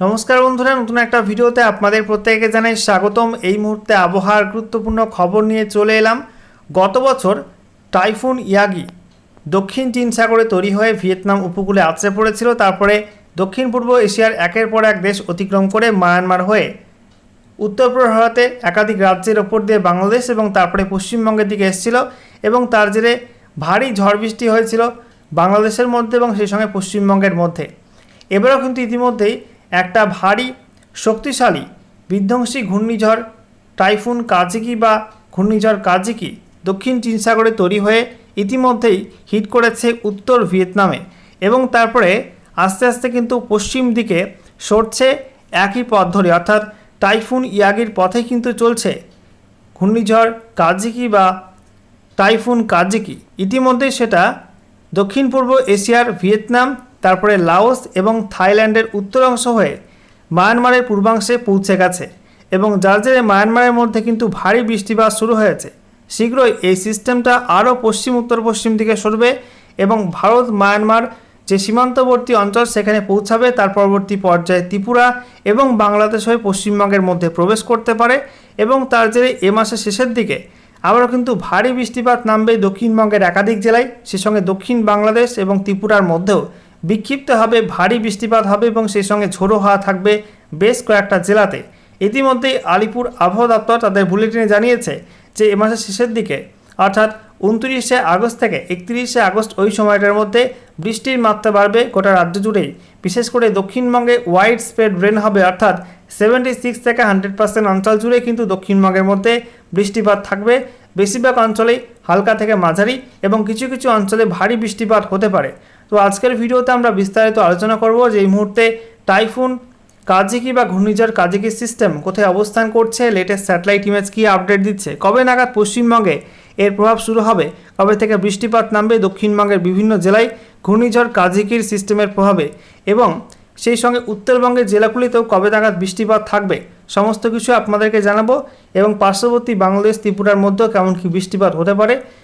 নমস্কার বন্ধুরা, নতুন একটা ভিডিওতে আপনাদের প্রত্যেকে জানাই স্বাগতম। এই মুহূর্তে আবহাওয়ার গুরুত্বপূর্ণ খবর নিয়ে চলে এলাম। গত বছর টাইফুন ইয়াগি দক্ষিণ চীন সাগরে তৈরি হয়ে ভিয়েতনাম উপকূলে আছড়ে পড়েছিল। তারপরে দক্ষিণ পূর্ব এশিয়ার একের পর এক দেশ অতিক্রম করে মায়ানমার হয়ে উত্তরপূর্ব ভারতে একাধিক রাজ্যের ওপর দিয়ে বাংলাদেশ এবং তারপরে পশ্চিমবঙ্গের দিকে এসেছিল এবং তার জেরে ভারী ঝড় বৃষ্টি হয়েছিল বাংলাদেশের মধ্যে এবং সেই সঙ্গে পশ্চিমবঙ্গের মধ্যে। এবারও কিন্তু ইতিমধ্যেই একটা ভারী, শক্তিশালী, বিধ্বংসী ঘূর্ণিঝড় টাইফুন কাজিকি বা ঘূর্ণিঝড় কাজিকি দক্ষিণ চীন সাগরে তৈরি হয়ে ইতিমধ্যেই হিট করেছে উত্তর ভিয়েতনামে এবং তারপরে আস্তে আস্তে কিন্তু পশ্চিম দিকে সরছে একই পথ ধরে। অর্থাৎ টাইফুন ইয়াগির পথে কিন্তু চলছে ঘূর্ণিঝড় কাজিকি বা টাইফুন কাজিকি। ইতিমধ্যেই সেটা দক্ষিণ পূর্ব এশিয়ার ভিয়েতনাম তারপরে লাওস এবং থাইল্যান্ডের উত্তর অংশ হয়ে মায়ানমারের পূর্বাংশে পৌঁছে গেছে এবং যার জেরে মায়ানমারের মধ্যে কিন্তু ভারী বৃষ্টিপাত শুরু হয়েছে। শীঘ্রই এই সিস্টেমটা আরও পশ্চিম উত্তর পশ্চিম দিকে সরবে এবং ভারত, মায়ানমার যে সীমান্তবর্তী অঞ্চল সেখানে পৌঁছাবে, তার পরবর্তী পর্যায়ে ত্রিপুরা এবং বাংলাদেশ হয়ে পশ্চিমবঙ্গের মধ্যে প্রবেশ করতে পারে এবং তার জেরে এ মাসের শেষের দিকে আবারও কিন্তু ভারী বৃষ্টিপাত নামবে দক্ষিণবঙ্গের একাধিক জেলায়, সে সঙ্গে দক্ষিণ বাংলাদেশ এবং ত্রিপুরার মধ্যেও। বিক্ষিপ্ত হবে, ভারী বৃষ্টিপাত হবে এবং সেই সঙ্গে ঝোড়ো হাওয়া থাকবে বেশ কয়েকটা জেলাতে। ইতিমধ্যেই আলিপুর আবহাওয়া দপ্তর তাদের বুলেটিনে জানিয়েছে যে, এ মাসের শেষের দিকে, অর্থাৎ উনত্রিশে আগস্ট থেকে একত্রিশে আগস্ট ওই সময়টার মধ্যে বৃষ্টির মাত্রা বাড়বে গোটা রাজ্য জুড়েই। বিশেষ করে দক্ষিণবঙ্গে ওয়াইড স্প্রেড রেন হবে, অর্থাৎ সেভেন্টি সিক্স থেকে হান্ড্রেড পার্সেন্ট অঞ্চল জুড়ে কিন্তু দক্ষিণবঙ্গের মধ্যে বৃষ্টিপাত থাকবে। বেশিরভাগ অঞ্চলেই হালকা থেকে মাঝারি এবং কিছু কিছু অঞ্চলে ভারী বৃষ্টিপাত হতে পারে। তো আজকের ভিডিওতে আমরা বিস্তারিত আলোচনা করব যে এই মুহূর্তে টাইফুন, কাজিকি বা ঘূর্ণিঝড় কাজিকি সিস্টেম কোথায় অবস্থান করছে লেটেস্ট স্যাটেলাইট ইমেজ কী আপডেট দিচ্ছে, কবে নাগাদ পশ্চিমবঙ্গে এর প্রভাব শুরু হবে, কবে থেকে বৃষ্টিপাত নামবে, দক্ষিণবঙ্গের বিভিন্ন জেলায় ঘূর্ণিঝড় কাজিকির সিস্টেমের প্রভাবে এবং সেই সঙ্গে উত্তরবঙ্গের জেলাগুলিতেও কবে নাগাদ বৃষ্টিপাত থাকবে, সমস্ত কিছু আপনাদেরকে জানাব এবং পার্শ্ববর্তী বাংলাদেশ, ত্রিপুরার মধ্যেও কেমন কি বৃষ্টিপাত হতে পারে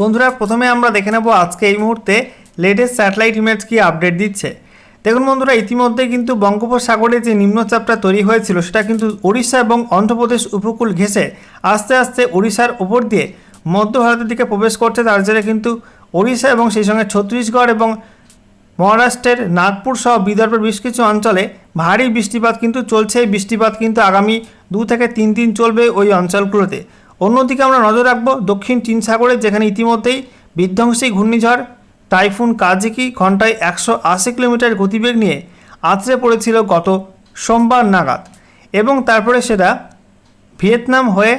বন্ধুরা, প্রথমে আমরা দেখে নেব আজকে এই মুহূর্তে লেটেস্ট স্যাটেলাইট ইমেজ কি আপডেট দিচ্ছে। দেখুন বন্ধুরা, ইতিমধ্যে কিন্তু বঙ্গোপসাগরে যে নিম্নচাপটা তৈরি হয়েছিল, সেটা কিন্তু ওড়িশা এবং অন্ধ্রপ্রদেশ উপকূল ঘেঁষে আস্তে আস্তে ওড়িশার ওপর দিয়ে মধ্য ভারতের দিকে প্রবেশ করছে। তার জন্য কিন্তু ওড়িশা এবং সেই সঙ্গে ছত্তিশগড় এবং মহারাষ্ট্রের নাগপুর সহ বিদর্ভের বেশ কিছু অঞ্চলে ভারী বৃষ্টিপাত কিন্তু চলছে। এই বৃষ্টিপাত কিন্তু আগামী দু থেকে তিন দিন চলবে ওই অঞ্চলগুলোতে। অন্যদিকে আমরা নজর রাখব দক্ষিণ চীন সাগরে, যেখানে ইতিমধ্যেই বিধ্বংসী ঘূর্ণিঝড় টাইফুন কাজিকি ঘন্টায় একশো আশি কিলোমিটার গতিবেগ নিয়ে আছড়ে পড়েছিল গত সোমবার নাগাদ এবং তারপরে সেটা ভিয়েতনাম হয়ে,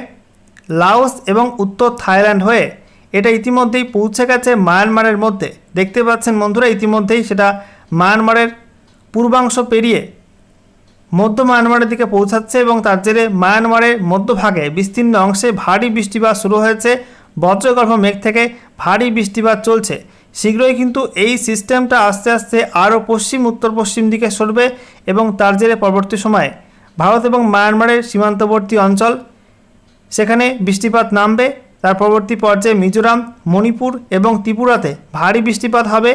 লাওস এবং উত্তর থাইল্যান্ড হয়ে এটা ইতিমধ্যেই পৌঁছে গেছে মায়ানমারের মধ্যে। দেখতে পাচ্ছেন বন্ধুরা, ইতিমধ্যেই সেটা মায়ানমারের পূর্বাংশ পেরিয়ে মধ্য মায়ানমারের দিকে পৌঁছাচ্ছে এবং তার জেরে মায়ানমারের মধ্যভাগে বিস্তীর্ণ অংশে ভারী বৃষ্টিপাত শুরু হয়েছে। বজ্রগর্ভ মেঘ থেকে ভারী বৃষ্টিপাত চলছে। শীঘ্রই কিন্তু এই সিস্টেমটা আস্তে আস্তে আরও পশ্চিম উত্তর পশ্চিম দিকে সরবে এবং তার জেরে পরবর্তী সময়ে ভারত এবং মায়ানমারের সীমান্তবর্তী অঞ্চল সেখানে বৃষ্টিপাত নামবে। তার পরবর্তী পর্যায়ে মিজোরাম, মণিপুর এবং ত্রিপুরাতে ভারী বৃষ্টিপাত হবে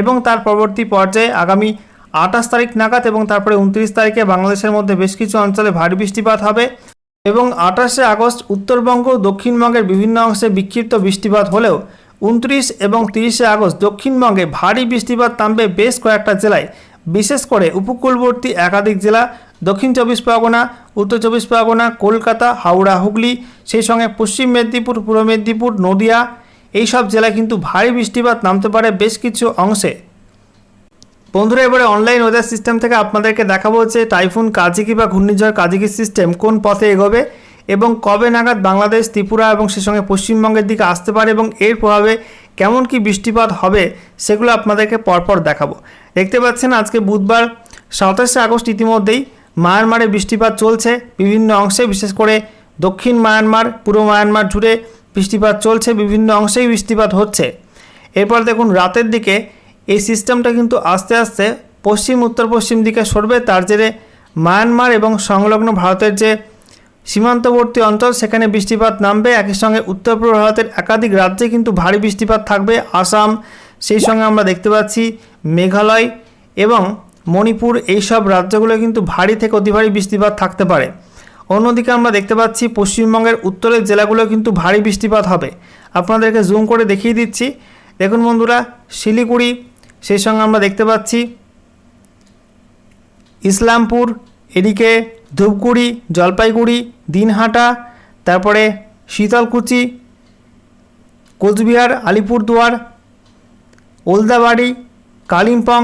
এবং তার পরবর্তী পর্যায়ে আগামী আঠাশ তারিখ নাগাদ এবং তারপরে উনত্রিশ তারিখে বাংলাদেশের মধ্যে বেশ কিছু অঞ্চলে ভারী বৃষ্টিপাত হবে এবং আঠাশে আগস্ট উত্তরবঙ্গ দক্ষিণবঙ্গের বিভিন্ন অংশে বিক্ষিপ্ত বৃষ্টিপাত হলেও উনত্রিশ এবং তিরিশে আগস্ট দক্ষিণবঙ্গে ভারী বৃষ্টিপাত নামবে বেশ কয়েকটা জেলায়, বিশেষ করে উপকূলবর্তী একাধিক জেলা, দক্ষিণ চব্বিশ পরগনা, উত্তর চব্বিশ পরগনা, কলকাতা, হাওড়া, হুগলি, সেই সঙ্গে পশ্চিম মেদিনীপুর, পূর্ব মেদিনীপুর, নদিয়া, এইসব জেলায় কিন্তু ভারী বৃষ্টিপাত নামতে পারে বেশ কিছু অংশে। বন্ধুরা, এবারে অনলাইন ওয়েদার সিস্টেম থেকে আপনাদেরকে দেখাবো যে টাইফুন কাজিকি বা ঘূর্ণিঝড় কাজিকি সিস্টেম কোন পথে এগোবে এবং কবে নাগাদ বাংলাদেশ, ত্রিপুরা এবং সে সঙ্গে পশ্চিমবঙ্গের দিকে আসতে পারে এবং এর প্রভাবে কেমন কি বৃষ্টিপাত হবে সেগুলো আপনাদেরকে পরপর দেখাবো। দেখতে পাচ্ছেন, আজকে বুধবার সাতাশে আগস্ট ইতিমধ্যেই মায়ানমারে বৃষ্টিপাত চলছে বিভিন্ন অংশে, বিশেষ করে দক্ষিণ মায়ানমার, পূর্ব মায়ানমার জুড়ে বৃষ্টিপাত চলছে, বিভিন্ন অংশেই বৃষ্টিপাত হচ্ছে। এরপর দেখুন, রাতের দিকে এই সিস্টেমটা কিন্তু আস্তে আস্তে পশ্চিম, উত্তর, পশ্চিম দিকে সরবে। তার জেরে মায়ানমার এবং সংলগ্ন ভারতের যে সীমান্তবর্তী অঞ্চল, সেখানে বৃষ্টিপাত নামবে। একই সঙ্গে উত্তর পূর্ব ভারতের একাধিক রাজ্যে কিন্তু ভারী বৃষ্টিপাত থাকবে। আসাম, সেই সঙ্গে আমরা দেখতে পাচ্ছি মেঘালয় এবং মণিপুর এইসব রাজ্যগুলো কিন্তু ভারী থেকে অতি ভারী বৃষ্টিপাত থাকতে পারে। অন্যদিকে আমরা দেখতে পাচ্ছি পশ্চিমবঙ্গের উত্তরের জেলাগুলো কিন্তু ভারী বৃষ্টিপাত হবে। আপনাদেরকে জুম করে দেখিয়ে দিচ্ছি। দেখুন বন্ধুরা, শিলিগুড়ি সেই সঙ্গে আমরা দেখতে পাচ্ছি ইসলামপুর, এদিকে ধূপগুড়ি, জলপাইগুড়ি, দিনহাটা, তারপরে শীতলকুচি, কোচবিহার, আলিপুরদুয়ার, ওলদাবাড়ি, কালিম্পং,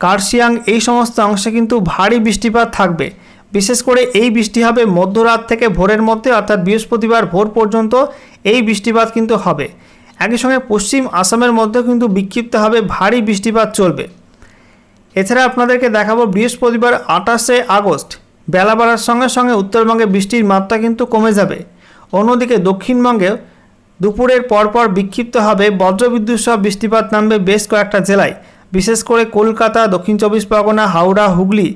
কার্শিয়াং, এই সমস্ত অংশে কিন্তু ভারী বৃষ্টিপাত থাকবে। বিশেষ করে এই বৃষ্টি হবে মধ্যরাত থেকে ভোরের মধ্যে, অর্থাৎ বৃহস্পতিবার ভোর পর্যন্ত এই বৃষ্টিপাত কিন্তু হবে। একই সঙ্গে পশ্চিম আসামের মধ্যেও কিন্তু বিক্ষিপ্তভাবে ভারী বৃষ্টিপাত চলবে। এছাড়া আপনাদেরকে দেখাবো বৃহস্পতিবার আঠাশে আগস্ট, বেলা বাড়ার সঙ্গে সঙ্গে উত্তরবঙ্গে বৃষ্টির মাত্রা কিন্তু কমে যাবে। অন্যদিকে দক্ষিণবঙ্গে দুপুরের পরপর বিক্ষিপ্তভাবে বজ্রবিদ্যুৎ সহ বৃষ্টিপাত নামবে বেশ কয়েকটা জেলায়, বিশেষ করে কলকাতা, দক্ষিণ চব্বিশ পরগনা, হাওড়া, হুগলি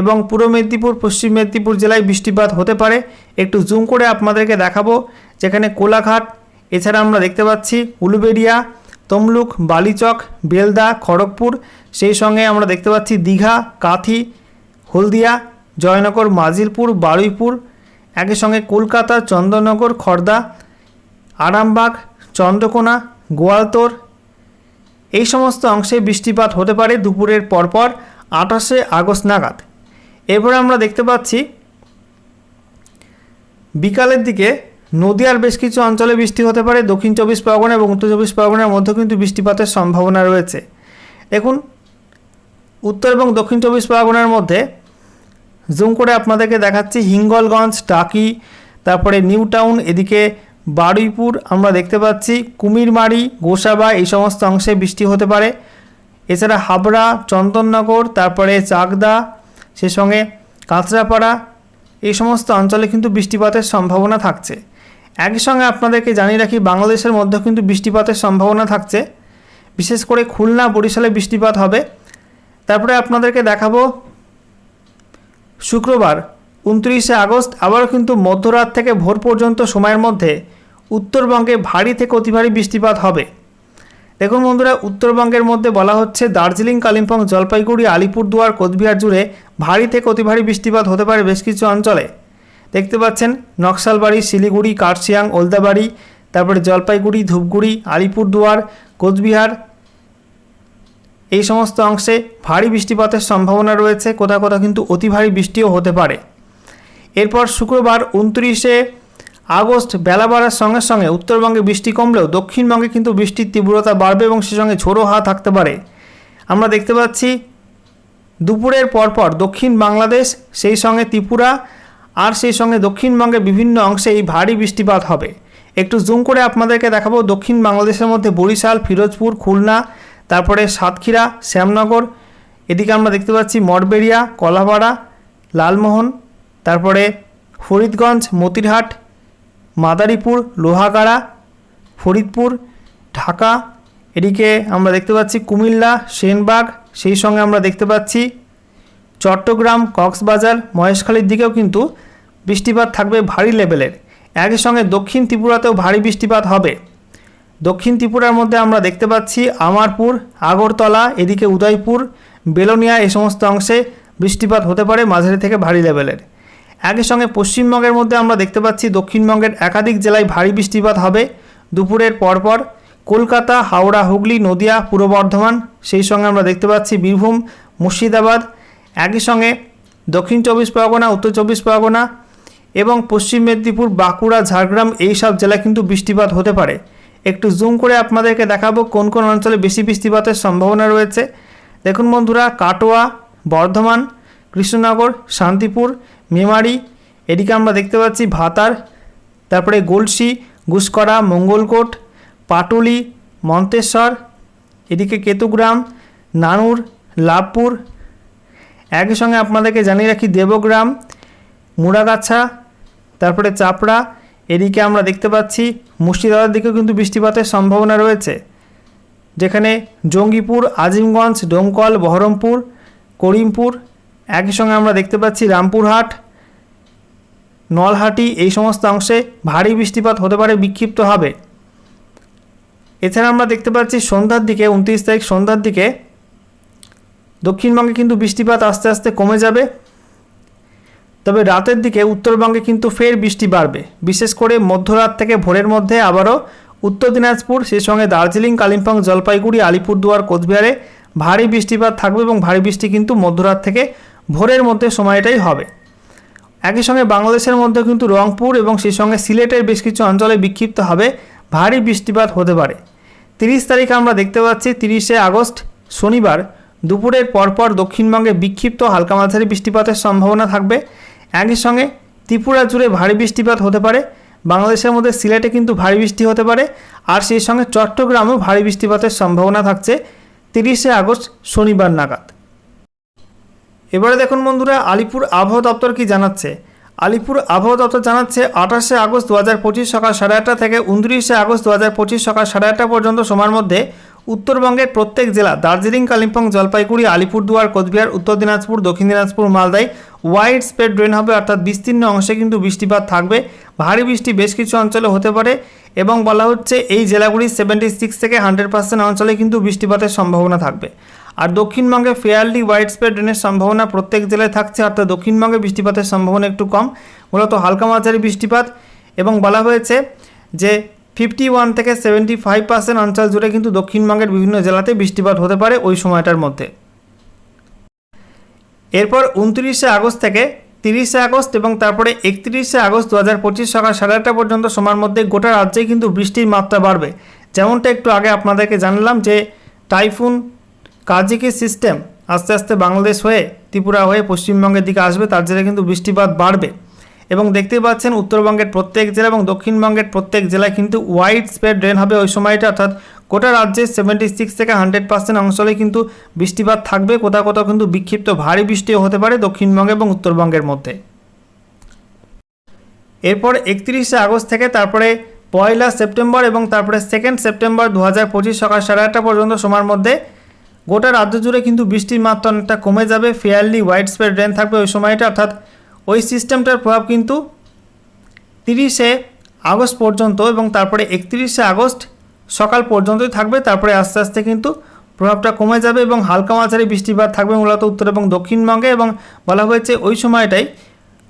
এবং পূর্ব মেদিনীপুর, পশ্চিম মেদিনীপুর জেলায় বৃষ্টিপাত হতে পারে। একটু জুম করে আপনাদেরকে দেখাবো যেখানে কোলাঘাট এছাড়া আমরা দেখতে পাচ্ছি উলুবেড়িয়া, তমলুক, বালিচক, বেলদা, খড়গপুর। সেই সঙ্গে আমরা দেখতে পাচ্ছি দীঘা, কাথি, হলদিয়া, জয়নগর, মাজিলপুর, বারুইপুর। একই সঙ্গে কলকাতা, চন্দননগর, খর্দা, আরামবাগ, চন্দ্রকোনা, গোয়ালতোর। এই সমস্ত অংশে বৃষ্টিপাত হতে পারে দুপুরের পরপর আঠাশে আগস্ট নাগাদ। এরপরে আমরা দেখতে পাচ্ছি বিকালের দিকে নদিয়ার বেশ কিছু অঞ্চলে বৃষ্টি হতে পারে, দক্ষিণ চব্বিশ পরগনা এবং উত্তর চব্বিশ পরগনার মধ্যে কিন্তু বৃষ্টিপাতের সম্ভাবনা রয়েছে। দেখুন, উত্তর এবং দক্ষিণ চব্বিশ পরগনার মধ্যে জুম করে আপনাদেরকে দেখাচ্ছি হিঙ্গলগঞ্জ, টাকি, তারপরে নিউ টাউন, এদিকে বারুইপুর আমরা দেখতে পাচ্ছি, কুমিরমারি, গোসাবা এই সমস্ত অংশে বৃষ্টি হতে পারে। এছাড়া হাবড়া, চন্দননগর, তারপরে চাকদা, সে সঙ্গে কাঁচরাপাড়া এই সমস্ত অঞ্চলে কিন্তু বৃষ্টিপাতের সম্ভাবনা থাকছে। একই সঙ্গে আপনাদেরকে জানিয়ে রাখি, বাংলাদেশের মধ্যে কিন্তু বৃষ্টিপাতের সম্ভাবনা থাকছে। বিশেষ করে খুলনা, বরিশালে বৃষ্টিপাত হবে। তারপরে আপনাদেরকে দেখাবো, শুক্রবার, উনত্রিশে আগস্ট, আবারও কিন্তু মধ্যরাত থেকে ভোর পর্যন্ত সময়ের মধ্যে উত্তরবঙ্গে ভারী থেকে অতি ভারী বৃষ্টিপাত হবে। দেখুন বন্ধুরা, উত্তরবঙ্গের মধ্যে বলা হচ্ছে, দার্জিলিং, কালিম্পং, জলপাইগুড়ি, আলিপুরদুয়ার, কোচবিহার জুড়ে ভারী থেকে অতি ভারী বৃষ্টিপাত হতে পারে বেশ কিছু অঞ্চলে। দেখতে পাচ্ছেন নকশালবাড়ি, শিলিগুড়ি, কার্শিয়াং, ওলদাবাড়ি, তারপরে জলপাইগুড়ি, ধূপগুড়ি, আলিপুরদুয়ার, কোচবিহার, এই সমস্ত অংশে ভারী বৃষ্টিপাতের সম্ভাবনা রয়েছে। কোথাও কোথাও কিন্তু অতি ভারী বৃষ্টিও হতে পারে। এরপর শুক্রবার উনত্রিশে আগস্ট বেলা বাড়ার সঙ্গে সঙ্গে উত্তরবঙ্গে বৃষ্টি কমলেও দক্ষিণবঙ্গে কিন্তু বৃষ্টির তীব্রতা বাড়বে এবং সে সঙ্গে ঝোড়ো হাওয়া থাকতে পারে। আমরা দেখতে পাচ্ছি দুপুরের পরপর দক্ষিণ বাংলাদেশ, সেই সঙ্গে ত্রিপুরা আর সেই সঙ্গে দক্ষিণবঙ্গের বিভিন্ন অংশে এই ভারী বৃষ্টিপাত হবে। একটু জুম করে আপনাদেরকে দেখাবো দক্ষিণ বাংলাদেশের মধ্যে বরিশাল, ফিরোজপুর, খুলনা, তারপরে সাতক্ষীরা, শ্যামনগর, এদিকে আমরা দেখতে পাচ্ছি মঠবেড়িয়া, কলাপাড়া, লালমোহন, তারপরে ফরিদগঞ্জ, মতিরহাট, মাদারীপুর, লোহাগাড়া, ফরিদপুর, ঢাকা, এদিকে আমরা দেখতে পাচ্ছি কুমিল্লা, সেনবাগ, সেই সঙ্গে আমরা দেখতে পাচ্ছি চট্টগ্রাম, কক্সবাজার, মহেশখালীর দিকেও কিন্তু বৃষ্টিপাত থাকবে ভারী লেভেলের। একই সঙ্গে দক্ষিণ ত্রিপুরাতেও ভারী বৃষ্টিপাত হবে। দক্ষিণ ত্রিপুরার মধ্যে আমরা দেখতে পাচ্ছি আমারপুর, আগরতলা, এদিকে উদয়পুর, বেলোনিয়া এই সমস্ত অংশে বৃষ্টিপাত হতে পারে মাঝারি থেকে ভারী লেভেলের। একই সঙ্গে পশ্চিমবঙ্গের মধ্যে আমরা দেখতে পাচ্ছি দক্ষিণবঙ্গের একাধিক জেলায় ভারী বৃষ্টিপাত হবে। দুপুরের পরপর কলকাতা, হাওড়া, হুগলি, নদিয়া, পূর্ব বর্ধমান, সেই সঙ্গে আমরা দেখতে পাচ্ছি বীরভূম, মুর্শিদাবাদ একই সঙ্গে দক্ষিণ চব্বিশ পরগনা, উত্তর চব্বিশ পরগনা এবং পশ্চিম মেদিনীপুর, বাঁকুড়া, ঝাড়গ্রাম এই সব জেলায় কিন্তু বৃষ্টিপাত হতে পারে। একটু জুম করে আপনাদেরকে দেখাবো কোন কোন অঞ্চলে বেশি বৃষ্টিপাতের সম্ভাবনা রয়েছে। দেখুন বন্ধুরা, কাটোয়া, বর্ধমান, কৃষ্ণনগর, শান্তিপুর, মেমারি, এদিকে আমরা দেখতে পাচ্ছি ভাতার, তারপরে গলসি গুসকরা মঙ্গলকোট, পাটুলি, মন্তেশ্বর, এদিকে কেতুগ্রাম, নানুর, লাভপুর একই সঙ্গে আপনাদেরকে জানিয়ে রাখি, দেবগ্রাম মুড়াগাছা তারপরে চাপড়া, এদিকে আমরা দেখতে পাচ্ছি মুর্শিদাবাদের দিকেও কিন্তু বৃষ্টিপাতের সম্ভাবনা রয়েছে। যেখানে জঙ্গিপুর, আজিমগঞ্জ, ডোমকল, বহরমপুর, করিমপুর, একই সঙ্গে আমরা দেখতে পাচ্ছি রামপুরহাট, নলহাটি, এই সমস্ত অংশে ভারী বৃষ্টিপাত হতে পারে, বিক্ষিপ্ত হবে। এছাড়া আমরা দেখতে পাচ্ছি সন্ধ্যার দিকে, উনত্রিশ তারিখ সন্ধ্যার দিকে দক্ষিণবঙ্গে কিন্তু বৃষ্টিপাত আস্তে আস্তে কমে যাবে। তবে রাতের দিকে উত্তরবঙ্গে কিন্তু ফের বৃষ্টি বাড়বে। বিশেষ করে মধ্যরাত থেকে ভোরের মধ্যে আবারও উত্তর দিনাজপুর, সেই সঙ্গে দার্জিলিং, কালিম্পং, জলপাইগুড়ি, আলিপুরদুয়ার, কোচবিহারে ভারী বৃষ্টিপাত থাকবে এবং ভারী বৃষ্টি কিন্তু মধ্যরাত থেকে ভোরের মধ্যে সময়টাই হবে। একই সঙ্গে বাংলাদেশের মধ্যে কিন্তু রংপুর এবং সেই সঙ্গে সিলেটের বেশ কিছু অঞ্চলে বিক্ষিপ্ত হবে ভারী বৃষ্টিপাত হতে পারে। তিরিশ তারিখ আমরা দেখতে পাচ্ছি, তিরিশে আগস্ট, শনিবার দুপুরের পরপর দক্ষিণবঙ্গে বিক্ষিপ্ত হালকা মাঝারি বৃষ্টিপাতের সম্ভাবনা থাকবে। একই সঙ্গে ত্রিপুরা জুড়ে ভারী বৃষ্টিপাত হতে পারে। বাংলাদেশের মধ্যে সিলেটে কিন্তু ভারী বৃষ্টি হতে পারে। আর সেই সঙ্গে চট্টগ্রামেও ভারী বৃষ্টিপাতের সম্ভাবনা থাকছে। তিরিশে আগস্ট শনিবার নাগাদ। এবারে দেখুন বন্ধুরা, আলিপুর আবহাওয়া দপ্তর কি জানাচ্ছে? আলিপুর আবহাওয়া দপ্তর জানাচ্ছে, আঠাশে আগস্ট দু হাজার পঁচিশ সকাল সাড়ে আটটা থেকে উনত্রিশে আগস্ট দু হাজার পঁচিশ সকাল সাড়ে আটটা পর্যন্ত সময়ের মধ্যে উত্তরবঙ্গের প্রত্যেক জেলা, দার্জিলিং, কালিম্পং, জলপাইগুড়ি, আলিপুরদুয়ার, কোচবিহার, উত্তর দিনাজপুর, দক্ষিণ দিনাজপুর, মালদায় ওয়াইড স্প্রেড ড্রেন হবে, অর্থাৎ বিস্তীর্ণ অংশে কিন্তু বৃষ্টিপাত থাকবে। ভারী বৃষ্টি বেশ কিছু অঞ্চলে হতে পারে এবং বলা হচ্ছে এই জেলাগুলির সেভেন্টি সিক্স থেকে হান্ড্রেড পার্সেন্ট অঞ্চলে কিন্তু বৃষ্টিপাতের সম্ভাবনা থাকবে। আর দক্ষিণবঙ্গে ফেয়ারলি ওয়াইড স্প্রেড ড্রেনের সম্ভাবনা প্রত্যেক জেলায় থাকছে, অর্থাৎ দক্ষিণবঙ্গে বৃষ্টিপাতের সম্ভাবনা একটু কম। মূলত হালকা মাঝারি বৃষ্টিপাত এবং বলা হয়েছে যে ফিফটি ওয়ান থেকে সেভেন্টি ফাইভ পার্সেন্ট অঞ্চল জুড়ে কিন্তু দক্ষিণবঙ্গের বিভিন্ন জেলাতে বৃষ্টিপাত হতে পারে ওই সময়টার মধ্যে। এরপর উনত্রিশে আগস্ট থেকে তিরিশে আগস্ট এবং তারপরে একত্রিশে আগস্ট দু হাজার পঁচিশ সকাল সাড়ে আটটা পর্যন্ত সময়ের মধ্যে গোটা রাজ্যেই কিন্তু বৃষ্টির মাত্রা বাড়বে। যেমনটা একটু আগে আপনাদেরকে জানলাম যে টাইফুন, কাজিকি সিস্টেম আস্তে আস্তে বাংলাদেশ হয়ে, ত্রিপুরা হয়ে পশ্চিমবঙ্গের দিকে আসবে, তার জেরে কিন্তু বৃষ্টিপাত বাড়বে। এবং দেখতেই পাচ্ছেন উত্তরবঙ্গের প্রত্যেক জেলা এবং দক্ষিণবঙ্গের প্রত্যেক জেলায় কিন্তু ওয়াইড স্প্রেড ড্রেন হবে ওই সময়টা। অর্থাৎ গোটা রাজ্যে সেভেন্টি সিক্স থেকে হান্ড্রেড পার্সেন্ট অঞ্চলে কিন্তু বৃষ্টিপাত থাকবে। কোথাও কোথাও কিন্তু বিক্ষিপ্ত ভারী বৃষ্টিও হতে পারে দক্ষিণবঙ্গে এবং উত্তরবঙ্গের মধ্যে। এরপর একত্রিশে আগস্ট থেকে তারপরে পয়লা সেপ্টেম্বর এবং তারপরে সেকেন্ড সেপ্টেম্বর দু হাজার পঁচিশ সকাল সাড়ে আটটা পর্যন্ত সময়ের মধ্যে গোটা রাজ্য জুড়ে কিন্তু বৃষ্টির মাত্রা অনেকটা কমে যাবে। ফেয়ারলি ওয়াইড স্প্রেড রেন থাকবে ওই সময়টা। অর্থাৎ ওই সিস্টেমটার প্রভাব কিন্তু তিরিশে আগস্ট পর্যন্ত এবং তারপরে একত্রিশে আগস্ট সকাল পর্যন্তই থাকবে। তারপরে আস্তে আস্তে কিন্তু প্রভাবটা কমে যাবে এবং হালকা মাঝারি বৃষ্টিপাত থাকবে মূলত উত্তর এবং দক্ষিণবঙ্গে এবং বলা হয়েছে ওই সময়টাই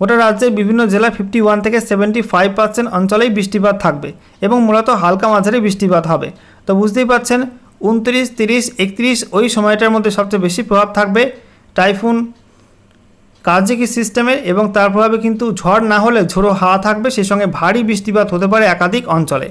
গোটা রাজ্যের বিভিন্ন জেলা ফিফটি ওয়ান থেকে সেভেন্টি ফাইভ পার্সেন্ট অঞ্চলেই বৃষ্টিপাত থাকবে এবং মূলত হালকা মাঝারি বৃষ্টিপাত হবে। তো বুঝতেই পারছেন, উনত্রিশ, তিরিশ, একত্রিশ ওই সময়টার মধ্যে সবচেয়ে বেশি প্রভাব থাকবে। টাইফুন কার্যকী সিস্টেমের এবং তার প্রভাবে কিন্তু ঝড় না হলে ঝোড়ো হাওয়া থাকবে সেই সঙ্গে ভারী বৃষ্টিপাত হতে পারে একাধিক অঞ্চলে।